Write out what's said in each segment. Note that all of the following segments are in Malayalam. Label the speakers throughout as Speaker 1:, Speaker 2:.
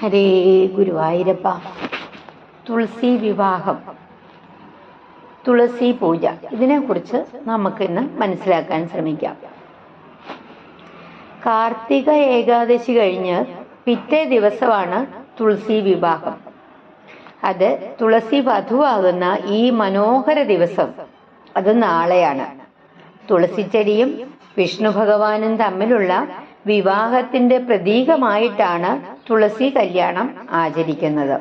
Speaker 1: ഹരേ ഗുരുവായൂരപ്പ. തുളസി വിവാഹം. തുളസി പൂജ. ഇതിനെക്കുറിച്ച് നമുക്കിന്ന് മനസ്സിലാക്കാൻ ശ്രമിക്കാം. കാർത്തിക ഏകാദശി കഴിഞ്ഞ് പിറ്റേ ദിവസമാണ് തുളസി വിവാഹം. അത് തുളസി വധുവാകുന്ന ഈ മനോഹര ദിവസം. അത് നാളെയാണ്. തുളസിച്ചെടിയും വിഷ്ണു ഭഗവാനും തമ്മിലുള്ള വിവാഹത്തിന്റെ പ്രതീകമായിട്ടാണ് തുളസി കല്യാണം ആചരിക്കുന്നത്.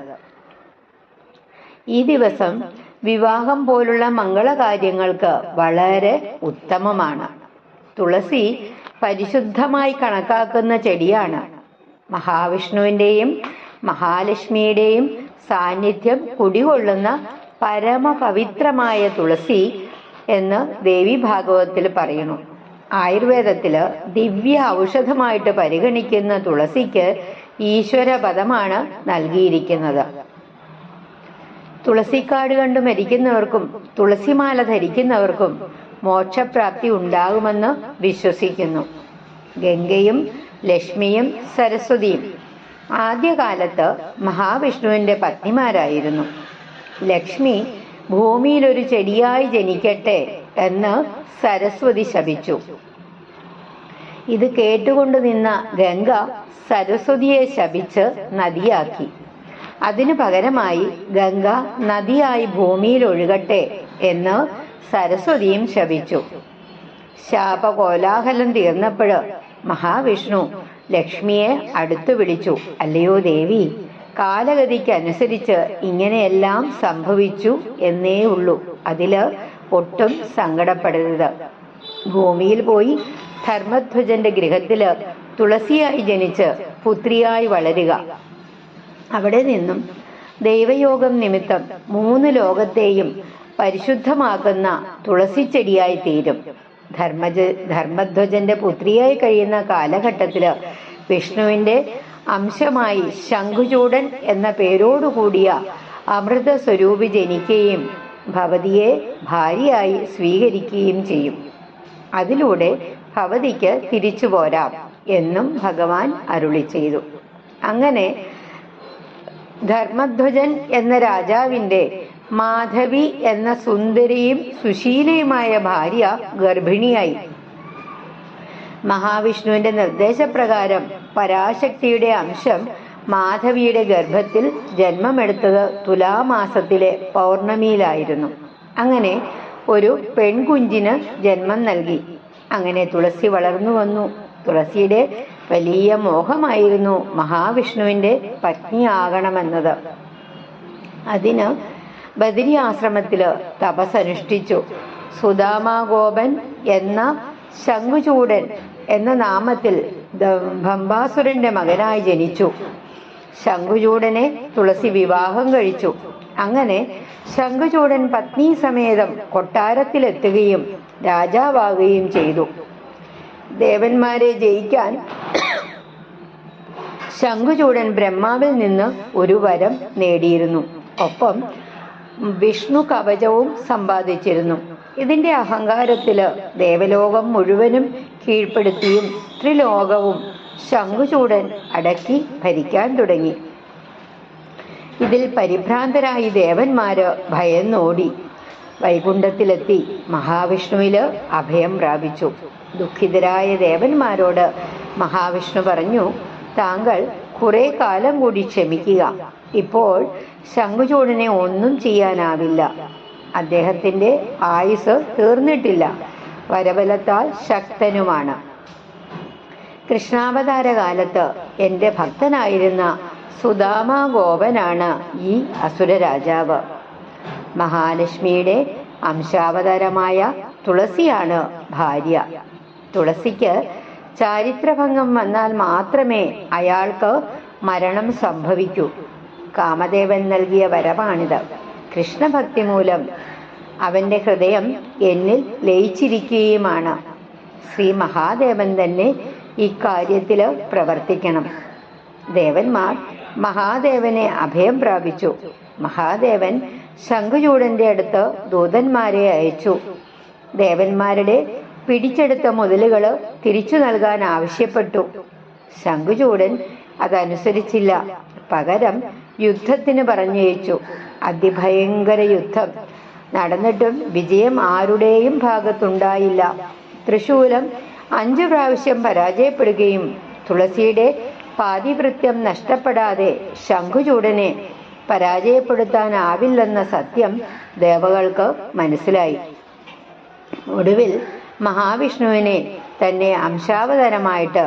Speaker 1: ഈ ദിവസം വിവാഹം പോലുള്ള മംഗളകാര്യങ്ങൾക്ക് വളരെ ഉത്തമമാണ്. തുളസി പരിശുദ്ധമായി കണക്കാക്കുന്ന ചെടിയാണ്. മഹാവിഷ്ണുവിന്റെയും മഹാലക്ഷ്മിയുടെയും സാന്നിധ്യം കുടികൊള്ളുന്ന പരമപവിത്രമായ തുളസി എന്ന് ദേവി ഭാഗവതത്തിൽ പറയുന്നു. ആയുർവേദത്തിൽ ദിവ്യ ഔഷധമായിട്ട് പരിഗണിക്കുന്ന തുളസിക്ക് ഈശ്വരപദമാണ് നൽകിയിരിക്കുന്നത്. തുളസിക്കാട് കണ്ടു മരിക്കുന്നവർക്കും തുളസിമാല ധരിക്കുന്നവർക്കും മോക്ഷപ്രാപ്തി ഉണ്ടാകുമെന്ന് വിശ്വസിക്കുന്നു. ഗംഗയും ലക്ഷ്മിയും സരസ്വതിയും ആദ്യകാലത്ത് മഹാവിഷ്ണുവിന്റെ പത്നിമാരായിരുന്നു. ലക്ഷ്മി ഭൂമിയിൽ ഒരു ചെടിയായി ജനിക്കട്ടെ എന്ന് സരസ്വതി ശപിച്ചു. ഇത് കേട്ടുകൊണ്ട് നിന്ന ഗംഗ സരസ്വതിയെ ശപിച്ച് നദിയാക്കി. അതിനു പകരമായി ഗംഗ നദിയായി ഭൂമിയിൽ ഒഴുകട്ടെ എന്ന് സരസ്വതിയും ശപിച്ചു. ശാപകോലാഹലം തീർന്നപ്പോൾ മഹാവിഷ്ണു ലക്ഷ്മിയെ അടുത്തു വിളിച്ചു. അല്ലയോ ദേവി കാലഗതിക്കനുസരിച്ച് ഇങ്ങനെയെല്ലാം സംഭവിച്ചു എന്നേ ഉള്ളൂ അതിൽ ഒട്ടും സങ്കടപ്പെടരുത്. ഭൂമിയിൽ പോയി ധർമ്മധ്വജന്റെ ഗൃഹത്തിൽ തുളസിയായി ജനിച്ച് പുത്രിയായി വളരുക. അവിടെ നിന്നും ദൈവയോഗം നിമിത്തം മൂന്ന് ലോകത്തെയും പരിശുദ്ധമാക്കുന്ന തുളസിച്ചെടിയായി തീരും. ധർമ്മജ ധർമ്മധ്വജന്റെ പുത്രിയായി കഴിയുന്ന കാലഘട്ടത്തിൽ വിഷ്ണുവിന്റെ അംശമായി ശംഖുചൂടൻ എന്ന പേരോടുകൂടിയ അമൃത സ്വരൂപി ജനിക്കുകയും ഭവതിയെ ഭാര്യയായി സ്വീകരിക്കുകയും ചെയ്യും. അതിലൂടെ ഭവതിക്ക് തിരിച്ചു പോരാം എന്നും ഭഗവാൻ അരുളി ചെയ്തു. അങ്ങനെ ധർമ്മധ്വജൻ എന്ന രാജാവിന്റെ മാധവി എന്ന സുന്ദരിയും സുശീലയുമായ ഭാര്യ ഗർഭിണിയായി. മഹാവിഷ്ണുവിന്റെ നിർദ്ദേശപ്രകാരം പരാശക്തിയുടെ അംശം മാധവിയുടെ ഗർഭത്തിൽ ജന്മമെടുത്തത് തുലാമാസത്തിലെ പൗർണമിയിലായിരുന്നു. അങ്ങനെ ഒരു പെൺകുഞ്ചിന് ജന്മം നൽകി. അങ്ങനെ തുളസി വളർന്നു വന്നു. തുളസിയുടെ വലിയ മോഹമായിരുന്നു മഹാവിഷ്ണുവിന്റെ പത്നിയാകണമെന്നത് അതിന് ബദരി ആശ്രമത്തിൽ തപസ്സനുഷ്ഠിച്ചു. സുദാമാഗോപൻ എന്ന ശംഖുചൂടൻ എന്ന നാമത്തിൽ ഭംബാസുരന്റെ മകനായി ജനിച്ചു. ശംഖുചൂടനെ തുളസി വിവാഹം കഴിച്ചു. അങ്ങനെ ശംഖുചൂടൻ പത്നി സമേതം കൊട്ടാരത്തിലെത്തുകയും രാജാവാകുകയും ചെയ്തു. ദേവന്മാരെ ജയിക്കാൻ ശംഖുചൂടൻ ബ്രഹ്മാവിൽ നിന്ന് ഒരു വരം നേടിയിരുന്നു. ഒപ്പം വിഷ്ണു കവചവും സമ്പാദിച്ചിരുന്നു. ഇതിന്റെ അഹങ്കാരത്തിൽ ദേവലോകം മുഴുവനും കീഴ്പ്പെടുത്തിയും ത്രിലോകവും ശംഖുചൂടൻ അടക്കി ഭരിക്കാൻ തുടങ്ങി. ഇതിൽ പരിഭ്രാന്തരായി ദേവന്മാര് ഭയന്നോടി. വൈകുണ്ഠത്തിലെത്തി മഹാവിഷ്ണുവിൽ അഭയം പ്രാപിച്ചു. ദുഃഖിതരായ ദേവന്മാരോട് മഹാവിഷ്ണു പറഞ്ഞു താങ്കൾ കുറെ കാലം കൂടി ക്ഷമിക്കുക. ഇപ്പോൾ ശംഖുചൂടനെ ഒന്നും ചെയ്യാനാവില്ല. അദ്ദേഹത്തിന്റെ ആയുസ് തീർന്നിട്ടില്ല. വരബലത്താൽ ശക്തനുമാണ്. കൃഷ്ണാവതാര കാലത്ത് എന്റെ ഭക്തനായിരുന്ന സുദാമ ഗോപനാണ് ഈ അസുര രാജാവ് മഹാലക്ഷ്മിയുടെ അംശാവതാരമായ തുളസിയാണ് ഭാര്യ. തുളസിക്ക് ചാരിത്രഭംഗം വന്നാൽ മാത്രമേ അയാൾക്ക് മരണം സംഭവിക്കൂ. കാമദേവൻ നൽകിയ വരമാണിത് കൃഷ്ണഭക്തി മൂലം അവന്റെ ഹൃദയം എന്നിൽ ലയിച്ചിരിക്കുകയുമാണ്. ശ്രീ മഹാദേവൻ തന്നെ ഇക്കാര്യത്തിൽ പ്രവർത്തിക്കണം. ദേവന്മാർ മഹാദേവനെ അഭയം പ്രാപിച്ചു. മഹാദേവൻ ശംഖുചൂടന്റെ അടുത്ത് ദൂതന്മാരെ അയച്ചു. ദേവന്മാരുടെ പിടിച്ചെടുത്ത മുതലുകൾ തിരിച്ചു നൽകാൻ ആവശ്യപ്പെട്ടു. ശംഖുചൂടൻ അതനുസരിച്ചില്ല. പകരം യുദ്ധത്തിന് പറഞ്ഞയച്ചു. അതിഭയങ്കര യുദ്ധം. നടന്നിട്ടും വിജയം ആരുടെയും ഭാഗത്തുണ്ടായില്ല. തൃശൂലം അഞ്ചു പ്രാവശ്യം പരാജയപ്പെടുകയും തുളസിയുടെ പാതിവൃത്യം നഷ്ടപ്പെടാതെ ശംഖുചൂടനെ പരാജയപ്പെടുത്താനാവില്ലെന്ന സത്യം ദേവകൾക്ക് മനസ്സിലായി. ഒടുവിൽ മഹാവിഷ്ണുവിനെ തന്നെ അംശാവതരമായിട്ട്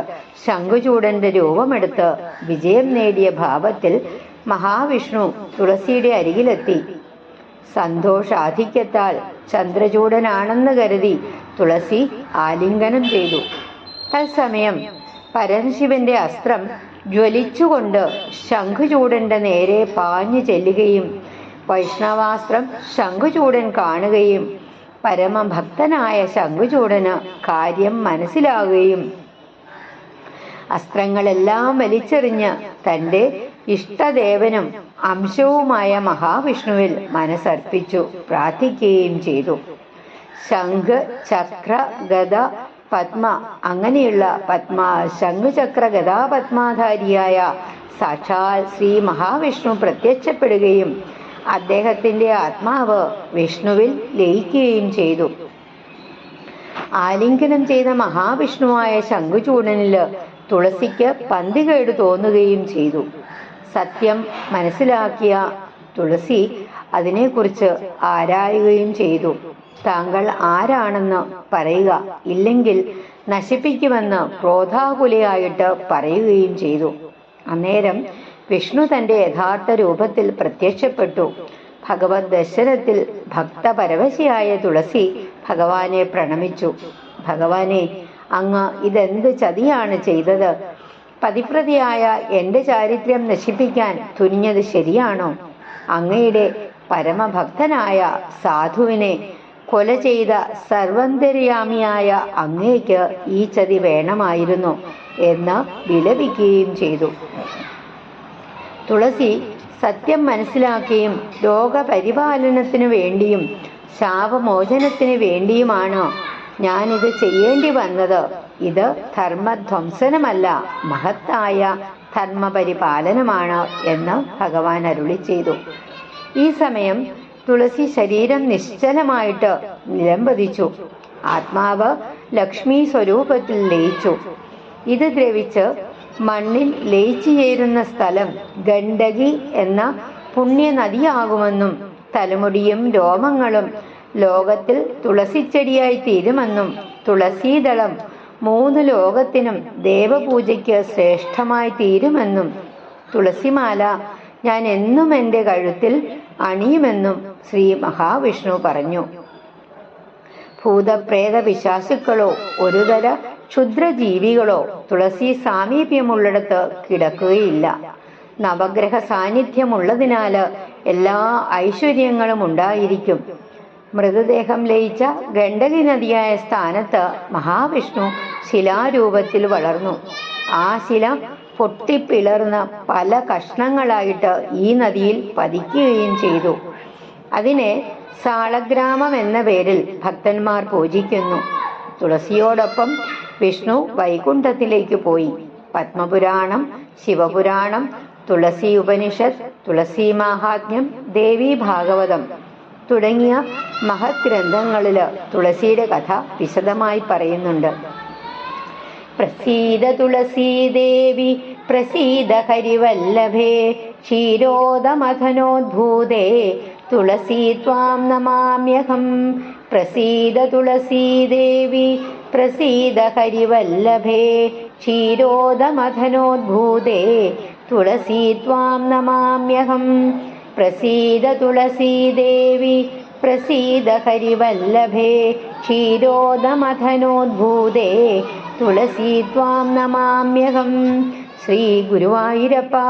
Speaker 1: ശംഖുചൂടന്റെ രൂപമെടുത്ത് വിജയം നേടിയ ഭാവത്തിൽ മഹാവിഷ്ണു തുളസിയുടെ അരികിലെത്തി. സന്തോഷാധിക്യത്താൽ ചന്ദ്രചൂടനാണെന്ന് കരുതി തുളസി ആലിംഗനം ചെയ്തു. തത്സമയം പരമശിവന്റെ അസ്ത്രം ജ്വലിച്ചുകൊണ്ട് ശംഖുചൂടന്റെ നേരെ പാഞ്ഞു ചെല്ലുകയും വൈഷ്ണവാസ്ത്രം ശംഖുചൂടൻ കാണുകയും പരമഭക്തനായ ശംഖുചൂടന് കാര്യം മനസ്സിലാകുകയും അസ്ത്രങ്ങളെല്ലാം വലിച്ചെറിഞ്ഞ് തന്റെ ഇഷ്ടദേവനും അംശവുമായ മഹാവിഷ്ണുവിൽ മനസ്സർപ്പിച്ചു പ്രാർത്ഥിക്കുകയും ചെയ്തു. ശംഖ് ചക്ര ഗദ പത്മ. അങ്ങനെയുള്ള പത്മ ശംഖുചക്ര ഗതാപത്മാധാരിയായ സാക്ഷാൽ ശ്രീ മഹാവിഷ്ണു പ്രത്യക്ഷപ്പെടുകയും അദ്ദേഹത്തിന്റെ ആത്മാവ് വിഷ്ണുവിൽ ലയിക്കുകയും ചെയ്തു. ആലിംഗനം ചെയ്ത മഹാവിഷ്ണുവായ ശംഖുചൂടനിൽ തുളസിക്ക് പന്തികേട് തോന്നുകയും ചെയ്തു. സത്യം മനസ്സിലാക്കിയ തുളസി അതിനെക്കുറിച്ച് ആരായുകയും ചെയ്തു. താങ്കൾ ആരാണെന്ന് പറയുക. ഇല്ലെങ്കിൽ നശിപ്പിക്കുമെന്ന് ക്രോധാകുലയായിട്ട് പറയുകയും ചെയ്തു. അന്നേരം വിഷ്ണു തന്റെ യഥാർത്ഥ രൂപത്തിൽ പ്രത്യക്ഷപ്പെട്ടു. ഭഗവത് ദർശനത്തിൽ ഭക്തപരവശിയായ തുളസി ഭഗവാനെ പ്രണമിച്ചു. ഭഗവാനെ അങ്ങ് ഇതെന്ത് ചതിയാണ് ചെയ്തത്? പതിപ്രതിയായ എന്റെ ചാരിത്രം നശിപ്പിക്കാൻ തുനിഞ്ഞത് ശരിയാണോ? അങ്ങയുടെ പരമഭക്തനായ സാധുവിനെ കൊല ചെയ്ത സർവന്തര്യാമിയായ അങ്ങേക്ക് ഈ ചതി വേണമായിരുന്നു എന്ന് വിലപിക്കുകയും ചെയ്തു. തുളസി സത്യം മനസ്സിലാക്കിയും രോഗപരിപാലനത്തിനു വേണ്ടിയും ശാപമോചനത്തിന് വേണ്ടിയുമാണ് ഞാനിത് ചെയ്യേണ്ടി വന്നത്. ഇത് ധർമ്മധ്വംസനമല്ല മഹത്തായ ധർമ്മപരിപാലനമാണ് എന്ന് ഭഗവാൻ അരുളി ചെയ്തു. ഈ സമയം തുളസി ശരീരം നിശ്ചലമായിട്ട് നിലംപതിച്ചു ആത്മാവ് ലക്ഷ്മി സ്വരൂപത്തിൽ ലയിച്ചു. ഇത് ദ്രവിച്ച് മണ്ണിൽ ലയിച്ചു ചേരുന്ന സ്ഥലം ഗണ്ഡകി എന്ന പുണ്യനദിയാകുമെന്നും തലമുടിയും രോമങ്ങളും ലോകത്തിൽ തുളസിച്ചെടിയായി തീരുമെന്നും തുളസീദളം മൂന്ന് ലോകത്തിനും ദേവപൂജയ്ക്ക് ശ്രേഷ്ഠമായി തീരുമെന്നും തുളസിമാല ഞാൻ എന്നും എന്റെ കഴുത്തിൽ അണിയുമെന്നും ശ്രീ മഹാവിഷ്ണു പറഞ്ഞു. ഭൂതപ്രേത പിശാസുക്കളോ ഒരുതര ക്ഷുദ്രജീവികളോ തുളസി സാമീപ്യമുള്ളിടത്ത് കിടക്കുകയില്ല. നവഗ്രഹ സാന്നിധ്യമുള്ളതിനാല് എല്ലാ ഐശ്വര്യങ്ങളും ഉണ്ടായിരിക്കും. മൃതദേഹം ലയിച്ച ഗണ്ഡകി നദിയായ സ്ഥാനത്ത് മഹാവിഷ്ണു ശിലാരൂപത്തിൽ വളർന്നു. ആ ശില പൊട്ടിപ്പിളർന്ന് പല കഷ്ണങ്ങളായിട്ട് ഈ നദിയിൽ പതിക്കുകയും ചെയ്തു. അതിനെ സാളഗ്രാമം എന്ന പേരിൽ ഭക്തന്മാർ പൂജിക്കുന്നു. തുളസിയോടൊപ്പം വിഷ്ണു വൈകുണ്ഠത്തിലേക്ക് പോയി. പത്മപുരാണം ശിവപുരാണം തുളസി ഉപനിഷത്ത് തുളസി മാഹാത്മ്യം ദേവി ഭാഗവതം തുടങ്ങിയ മഹത് ഗ്രന്ഥങ്ങളിൽ തുളസിയുടെ കഥ വിശദമായി പറയുന്നുണ്ട്. പ്രസീദ തുളസീദേവി പ്രസീത ഹരിവല്ലഭേ ക്ഷീരോദമഥനോദ്ഭൂതേ തുളസീ ത്വാം നമാമ്യഹം. പ്രസീദ തുളസീദേവി പ്രസീത ഹരിവല്ലഭേ ക്ഷീരോദമഥനോദ്ഭൂതേ തുളസീ ത്വാം നമാമ്യഹം. പ്രസീദ തുളസീദേവി പ്രസീത ഹരിവല്ലഭേ ക്ഷീരോദമഥനോദ്ഭൂതേ തുളസീ ത്വാം നമാമ്യഹം. ശ്രീ ഗുരുവായൂരപ്പാ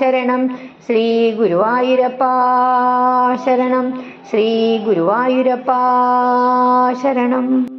Speaker 1: ശരണം. ശ്രീ ഗുരുവായൂരപ്പാ ശരണം. ശ്രീ ഗുരുവായൂരപ്പാ ശരണം.